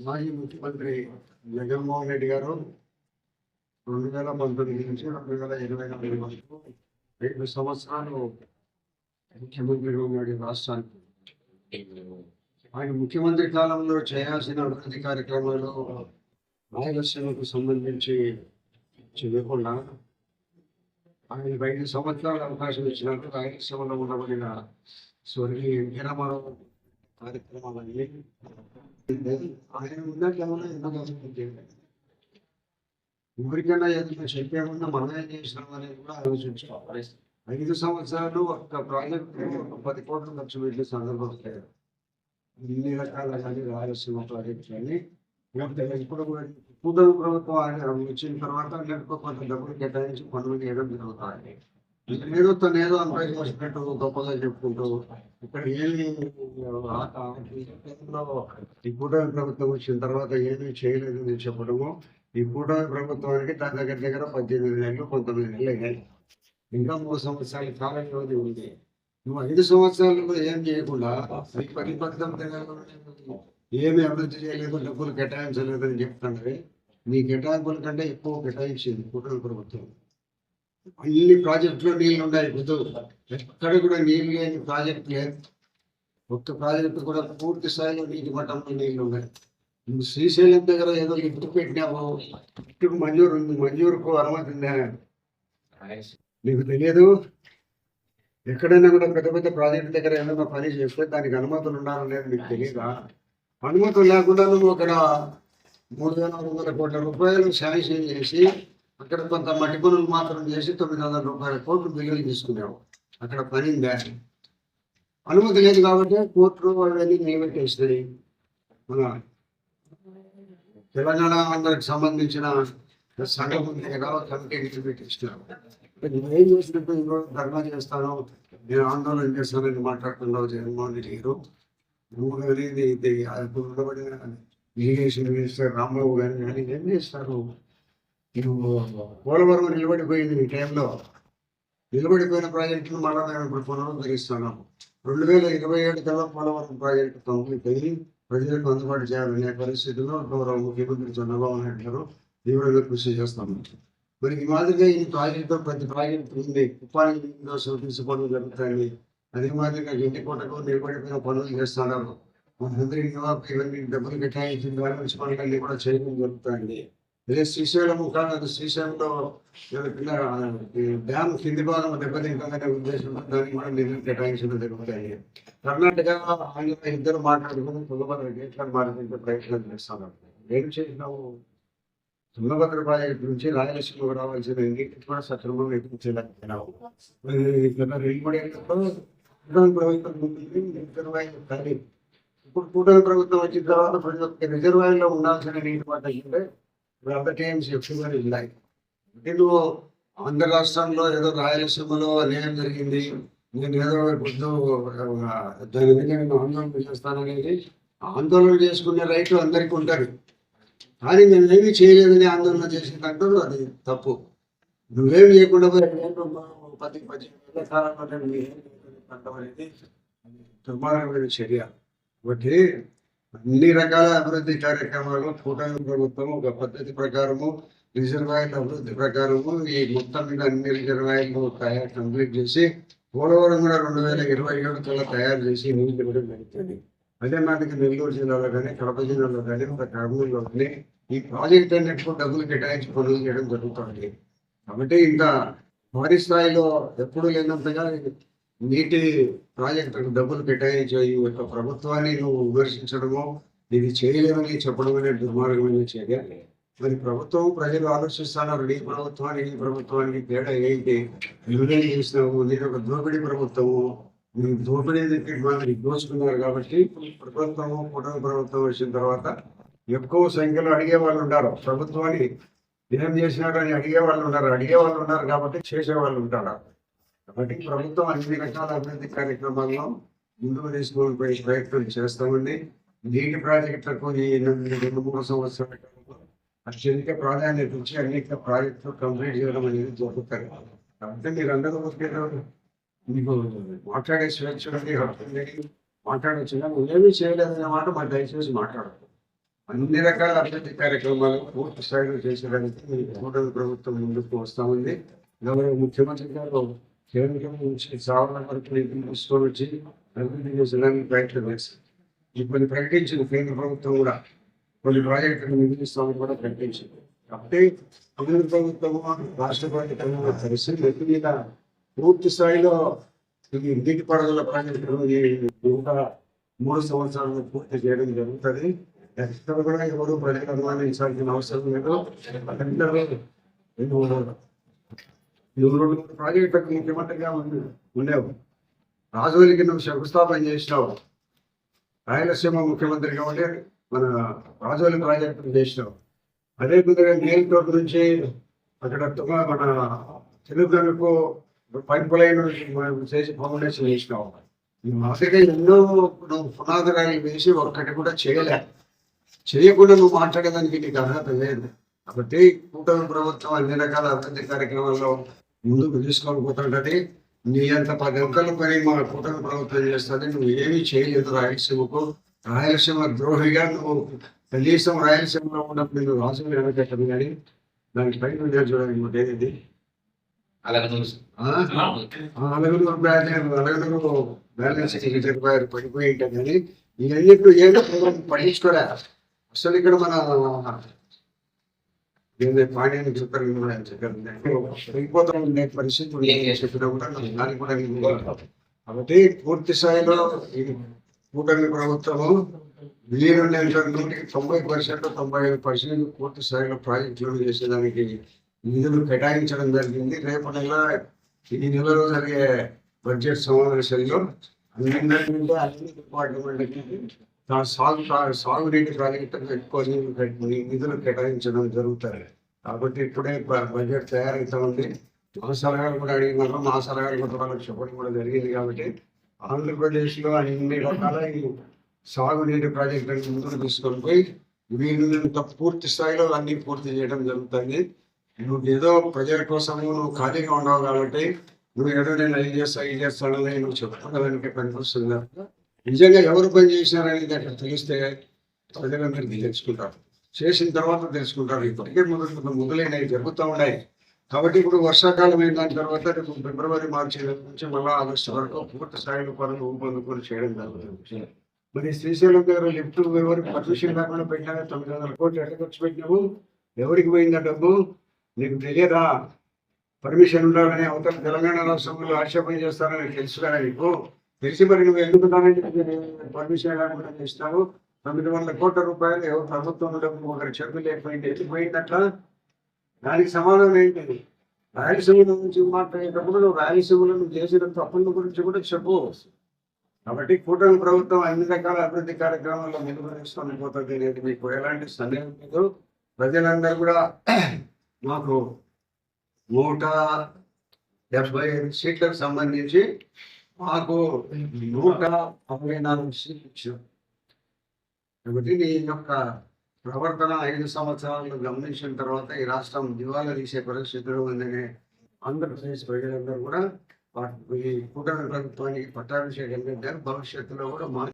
మాజీ ముఖ్యమంత్రి జగన్మోహన్ రెడ్డి గారు రెండు వేల పంతొమ్మిది నుంచి రెండు వేల ఇరవై నాలుగు వరకు రెండు సంవత్సరాలు ముఖ్యమంత్రిగా ఉన్నాడు రాష్ట్రానికి. ఆయన ముఖ్యమంత్రి కాలంలో చేయాల్సిన అభివృద్ధి కార్యక్రమాలు రాయలసీమకు సంబంధించి చేయకుండా ఆయన ఐదు సంవత్సరాల అవకాశం ఇచ్చినట్టు రాయలసీమలో ఉండబడిన స్వర్గీయ ఎన్టీ రామారావు కార్యక్రమాలన్నీ ఆయన ఉన్నట్లేమన్నా ఎందుకు ఎవరికైనా ఏదైనా చెప్పేమన్నా మనం ఏం చేసినాం అనేది కూడా ఆలోచించుకోవాలి. ఐదు సంవత్సరాలు ఒక ప్రాజెక్ట్ పది కోట్లు ఖర్చు పెట్టిన సందర్భం లేదు. ఇన్ని రకాల కానీ రాయలసీమ ప్రాజెక్ట్ కానీ ఇప్పుడు కూడా కూటమి ప్రభుత్వం వచ్చిన తర్వాత లేకపోతే కొంత డబ్బులు కేటాయించి పనులు చేయడం జరుగుతుంది. ఏదో తను ఏదో అంతా గొప్పగా చెప్పుకుంటూ ఇక్కడ ఏమి ఈ కూటమి ప్రభుత్వం వచ్చిన తర్వాత ఏమీ నేను చెప్పడము. ఈ కూటమి ప్రభుత్వానికి దాని దగ్గర దగ్గర పద్దెనిమిది నెలలు పంతొమ్మిది నెలలు అయ్యాయి ఇంకా మూడు సంవత్సరాల కాలం వ్యవధి ఉంది. నువ్వు ఐదు సంవత్సరాలు ఏం చేయకుండా పది పద్దెనిమిది నెలలు ఏమి అభివృద్ధి చేయలేదు డబ్బులు కేటాయించలేదని చెప్తున్నవి నీ కేటాయింపుల కంటే ఎక్కువ కేటాయించింది కూటమి ప్రభుత్వం. అన్ని ప్రాజెక్టులో నీళ్ళు ఉన్నాయి ముందు ఎక్కడ కూడా నీళ్ళు లేని ప్రాజెక్ట్ లేదు. ఒక్క ప్రాజెక్టు కూడా పూర్తి స్థాయిలో నీటి మట్టంలో నీళ్ళు ఉన్నాయి. నువ్వు శ్రీశైలం దగ్గర ఏదో లిఫ్ట్ పెట్టినావు లిఫ్ట్కు మంజూరు ఉంది మంజూరుకు అనుమతి నీకు తెలియదు? ఎక్కడైనా కూడా పెద్ద పెద్ద ప్రాజెక్ట్ దగ్గర ఏదైనా పని చేస్తే దానికి అనుమతులు ఉండాలనేది నీకు తెలియదా అనుమతులు లేకుండా నువ్వు అక్కడ మూడు వేల ఆరు వందల కోట్ల రూపాయలు శాంక్షన్ చేసి అక్కడ కొంత మట్టి పనులు మాత్రం చేసి తొమ్మిది వందల రూపాయల కోట్లు బిల్లులు తీసుకున్నావు. అక్కడ పని ఉందా అనుమతి లేదు కాబట్టి కోర్టు అవన్నీ నిలబెట్టేసినాయి మన తెలంగాణ అందరికి సంబంధించిన సంఘం ఉంది కదా కమిటీ నిలబెట్టేసినారు. నువ్వేం చేసినట్టు ధర్నా చేస్తాను? నేను ఆందోళన చేస్తానని మాట్లాడుతున్నావు జగన్మోహన్ రెడ్డి గారు. నువ్వు కానీ ఉండబడిన ఇరిగేషన్ రాంబాబు గారు కానీ ఏం చేస్తారు? నువ్వు పోలవరం నిలబడిపోయింది ఈ టైంలో నిలబడిపోయిన ప్రాజెక్టును మళ్ళా మేము ఇప్పుడు పునరుద్ధరిస్తున్నాము. రెండు వేల ఇరవై ఏడు కల్లా పోలవరం ప్రాజెక్టు కంప్లీట్ అయ్యి ప్రజలకు అందుబాటు చేయాలనే పరిస్థితుల్లో గౌరవ ముఖ్యమంత్రి చంద్రబాబు నాయుడు గారు తీవ్రంగా కృషి చేస్తాము మరి ఈ మాదిరిగా ఈ ప్రాజెక్టు ప్రతి ప్రాజెక్టు ఉంది. కుప్పానికి తీసి జరుగుతాయి అదే మాదిరిగా గంటికోటకు నిలబడిపోయిన పనులు చేస్తున్నారు. మంత్రి ఇవన్నీ డబ్బులు కేటాయించిన ద్వారా మంచి పనులన్నీ కూడా చేయడం జరుగుతుంది. అదే శ్రీశైలం కాదు శ్రీశైలంలో కింద డ్యామ్ కింది భాగం దెబ్బతింటుందనే ఉద్దేశంతో దానికి కూడా నిధులు కేటాయించడం జరుగుతాయి కర్ణాటక ఆంధ్ర ఇద్దరు మాట్లాడుకుని తుంగభద్ర గేట్లను మార్పించే ప్రయత్నం చేస్తున్నారు. ఏం చేసినావు? తుంగభద్ర ప్రాజెక్టు నుంచి రాయలసీమకు రావాల్సిన నీటిని కూడా సక్రమంగా ఎదురు చేయలేకపోయినావు. ఇక్కడ రైల్మడిలో కూటమి ప్రభుత్వం రిజర్వ్ రిజర్వాయర్ తల్లి ఇప్పుడు కూటమి ప్రభుత్వం వచ్చిన తర్వాత ప్రతి ఒక్క రిజర్వాయర్లో ఉండాల్సిన నీటి పట్టకుంటే ఇప్పుడు అంత టైమ్స్ ఎక్కువగా ఉన్నాయి. అంటే నువ్వు ఆంధ్ర రాష్ట్రంలో ఏదో రాయలసీమలో అన్యాయం జరిగింది. నేను ఏదో పొద్దు దాని మీద నేను ఆందోళన చేస్తాననేది ఆందోళన చేసుకునే రైట్లు అందరికీ ఉంటారు. కానీ మేము ఏమీ చేయలేదని ఆందోళన చేసిందంటూ అది తప్పు. నువ్వేమి చేయకుండా పోయి పది పదిహేను ఏళ్ళ కాలంలో అనేది దుర్మార్గమైన చర్య. కాబట్టి అన్ని రకాల అభివృద్ధి కార్యక్రమాలు కూటమి ప్రభుత్వం ఒక పద్ధతి ప్రకారము రిజర్వాయర్ల అభివృద్ధి ప్రకారము ఈ మొత్తం మీద అన్ని రిజర్వాయర్లు తయారు కంప్లీట్ చేసి పోలవరం కూడా రెండు వేల ఇరవై ఏడు కల్లా తయారు చేసి నీళ్ళు ఇవ్వడం జరుగుతుంది అదే మనకి నెల్లూరు జిల్లాలో కానీ కడప జిల్లాలో కానీ ఒక కర్నూలులో కానీ ఈ ప్రాజెక్ట్ అన్నిటికీ డబ్బులు కేటాయించి పనులు చేయడం జరుగుతుంది. కాబట్టి ఇంకా భారీ స్థాయిలో ఎప్పుడు లేనంతగా నీటి ప్రాజెక్టులకు డబ్బులు కేటాయించే ఈ యొక్క ప్రభుత్వాన్ని నువ్వు విమర్శించడము ఇది చేయలేమని చెప్పడం అనే దుర్మార్గమైన చర్య. మరి ప్రభుత్వం ప్రజలు ఆలోచిస్తున్నారు నీ ప్రభుత్వానికి ఈ ప్రభుత్వానికి తేడా ఏంటి? నువ్వేం చేసినావు నీకు ఒక దోపిడీ ప్రభుత్వము. నువ్వు దోపిడీ దగ్గర దోచుకున్నారు కాబట్టి ప్రభుత్వము కుటుంబ ప్రభుత్వం వచ్చిన తర్వాత ఎక్కువ సంఖ్యలో అడిగే వాళ్ళు ఉన్నారు. ప్రభుత్వాన్ని ఏం చేసినారు అని అడిగే వాళ్ళు ఉన్నారు. అడిగే వాళ్ళు ఉన్నారు కాబట్టి చేసే వాళ్ళు ఉంటారు. కాబట్టి ప్రభుత్వం అన్ని రకాల అభివృద్ధి కార్యక్రమాల్లో ముందుకు తీసుకొని పోయే ప్రయత్నం చేస్తామండి. నీటి ప్రాజెక్టులకు ఈ రెండు మూడు సంవత్సరాల కాలంలో అత్యధిక ప్రాధాన్యత ఇచ్చి అనేక ప్రాజెక్టులు కంప్లీట్ చేయడం అనేది జరుగుతుంది. కాబట్టి మీరందరూ ఒకేలా మీకు మాట్లాడే స్వేచ్ఛ మాట్లాడచ్చు ఏమీ చేయలేదనే మాట మరి దయచేసి మాట్లాడదు అన్ని రకాల అభివృద్ధి కార్యక్రమాలు పూర్తి స్థాయిలో చేసేదానికి కూటమి ప్రభుత్వం ముందుకు వస్తా ఉంది గౌరవ ముఖ్యమంత్రి గారు కేంద్రం వరకు తీసుకొని వచ్చి అభివృద్ధి చేసేదానికి ప్రయత్నం చేస్తారు ఇప్పుడు ప్రకటించింది కేంద్ర ప్రభుత్వం కూడా. కొన్ని ప్రాజెక్టులు నిధులు కూడా ప్రకటించింది. కాబట్టి కేంద్ర ప్రభుత్వము రాష్ట్ర ప్రభుత్వం కలిసి నెత్తి మీద పూర్తి స్థాయిలో ఇది నీటిపారుదల ప్రాజెక్టులు ఇంకా మూడు సంవత్సరాలు పూర్తి చేయడం జరుగుతుంది. ఎక్కడ కూడా ఎవరు ప్రజలు అనుమానించాల్సిన అవసరం లేదు. అందరూ రెండు ప్రాజెక్టులకు ముఖ్యమంత్రిగా ఉండి ఉండేవు. రాజువలికి నువ్వు శంకుస్థాపన చేసినావు. రాయలసీమ ముఖ్యమంత్రిగా ఉండి మన రాజవల్లి ప్రాజెక్టు చేసినావు. అదే విధంగా నేలతోట నుంచి అక్కడ మన తెలుగుకు పైప్ లైన్ మనం చేసి ఫౌండేషన్ వేసినావు ఈ మాదిరిగా ఎన్నో నువ్వు పునాదురాలు వేసి ఒక్కటి కూడా చేయలే. చేయకుండా నువ్వు మాట్లాడేదానికి నీకు అర్హత లేదు. కాబట్టి కూటమి ప్రభుత్వం అన్ని రకాల అభివృద్ధి కార్యక్రమాల్లో ముందుకు తీసుకొని పోతుంటది నీ అంత పది అంకల పని మా కూటమి ప్రభుత్వం చేస్తుంది నువ్వు ఏమీ చేయలేదు రాయలసీమకు. రాయలసీమ ద్రోహిగా నువ్వు కనీసం రాయలసీమలో ఉన్నప్పుడు నువ్వు రాజు వెనకట్టదు కానీ దానికి పైన అలాగే నువ్వు అలగనూరు. బ్యాలెన్స్ అలగనూరు బ్యాలెన్స్ చెప్పారు పడిపోయి ఉంటాయి కానీ ఇవన్నిట్లు ఏంటో పట్టించుకోలే అసలు ఇక్కడ మన ఏంది పాండ్యానికి కూడా ఉండే చెప్పినా కూడా దానికి కూడా కాబట్టి పూర్తి స్థాయిలో ఈ కూటమి ప్రభుత్వము విలీనం నూటికి తొంభై పర్సెంట్ తొంభై ఐదు పర్సెంట్ పూర్తి స్థాయిలో ప్రాజెక్టులు చేసేదానికి నిధులు కేటాయించడం జరిగింది. రేపు నెల ఈ నెలలో జరిగే బడ్జెట్ సమావేశంలో అన్ని అన్ని డిపార్ట్మెంట్కి తా సాగు ప్రా- సాగునీటి ప్రాజెక్టులకు ఎక్కువ నిధులు నిధులు కేటాయించడం జరుగుతుంది. కాబట్టి ఇప్పుడే బడ్జెట్ తయారైతా ఉంది మా సలహాలు కూడా అడిగినారు మా సలహాలు కూడా వాళ్ళకి చెప్పడం కూడా జరిగింది కాబట్టి ఆంధ్రప్రదేశ్లో అన్ని రకాల ఈ సాగునీటి ప్రాజెక్టులను ముందుకు తీసుకొని పోయి వీళ్ళంత పూర్తి స్థాయిలో అన్ని పూర్తి చేయడం జరుగుతుంది. నువ్వు ఏదో ప్రజల కోసం నువ్వు ఖాళీగా ఉండవు కాబట్టి నువ్వు ఏదో నేను ఐదు చేస్తా ఐదు చేస్తానని నువ్వు చెప్పుకోవడానికి పనికొస్తుంది. నిజంగా ఎవరు పని చేసినారనేది అక్కడ తెలిస్తే ప్రజలందరికీ తెలుసుకుంటారు. చేసిన తర్వాత తెలుసుకుంటారు. ఇప్పటికే మొదలు మొదలైనవి జరుగుతూ ఉన్నాయి. కాబట్టి ఇప్పుడు వర్షాకాలం అయిన దాని తర్వాత రేపు ఫిబ్రవరి మార్చి నుంచి మళ్ళీ ఆగస్టు వరకు పూర్తి స్థాయిలో పనులు ఊపందుకొని చేయడం జరుగుతుంది. మరి శ్రీశైలం దగ్గర లిఫ్ట్ ఎవరికి పర్మిషన్ లేకుండా పెట్టినా తొమ్మిది వందల కోట్లు ఎట్లా ఖర్చు పెట్టినావు? ఎవరికి పోయిందా డబ్బు? నీకు తెలియదా? పర్మిషన్ ఉండాలని అవతల తెలంగాణ రాష్ట్రంలో ఆక్షేపణ చేస్తారని తెలుసు కదా నీకు? తెలిసి మరి నువ్వు ఎందుకు దానికి పర్మిషన్ కూడా ఇస్తావు తొమ్మిది వందల కోట్ల రూపాయలు ఎవరు ప్రభుత్వం డబ్బు ఒకరి చెరుకు లేకపోయింది ఎత్తి దానికి సమాధానం ఏంటి రాయలసీమ నుంచి మాట్లాడేటప్పుడు నువ్వు రాయలసీమలో నువ్వు చేసిన తప్పుల గురించి కూడా చెప్పు. కాబట్టి కూటమి ప్రభుత్వం అన్ని రకాల అభివృద్ధి కార్యక్రమాల్లో ముందుకు తీసుకొని పోతుంది అనేది మీకు ఎలాంటి సందేహం లేదు. ప్రజలందరూ కూడా మాకు నూట డెబ్బై ఐదు సీట్లకు సంబంధించి మాకు నూట అరవై నాలుగు సీట్లు ఇచ్చారు. కాబట్టి నీ యొక్క ప్రవర్తన ఐదు సంవత్సరాలు గమనించిన తర్వాత ఈ రాష్ట్రం దివాలా తీసే పరిస్థితులు ఉందనే ఆంధ్రప్రదేశ్ ప్రజలందరూ కూడా ఈ కూటమి ప్రభుత్వానికి పట్టాభిషేకం పెట్టారు భవిష్యత్తులో కూడా మా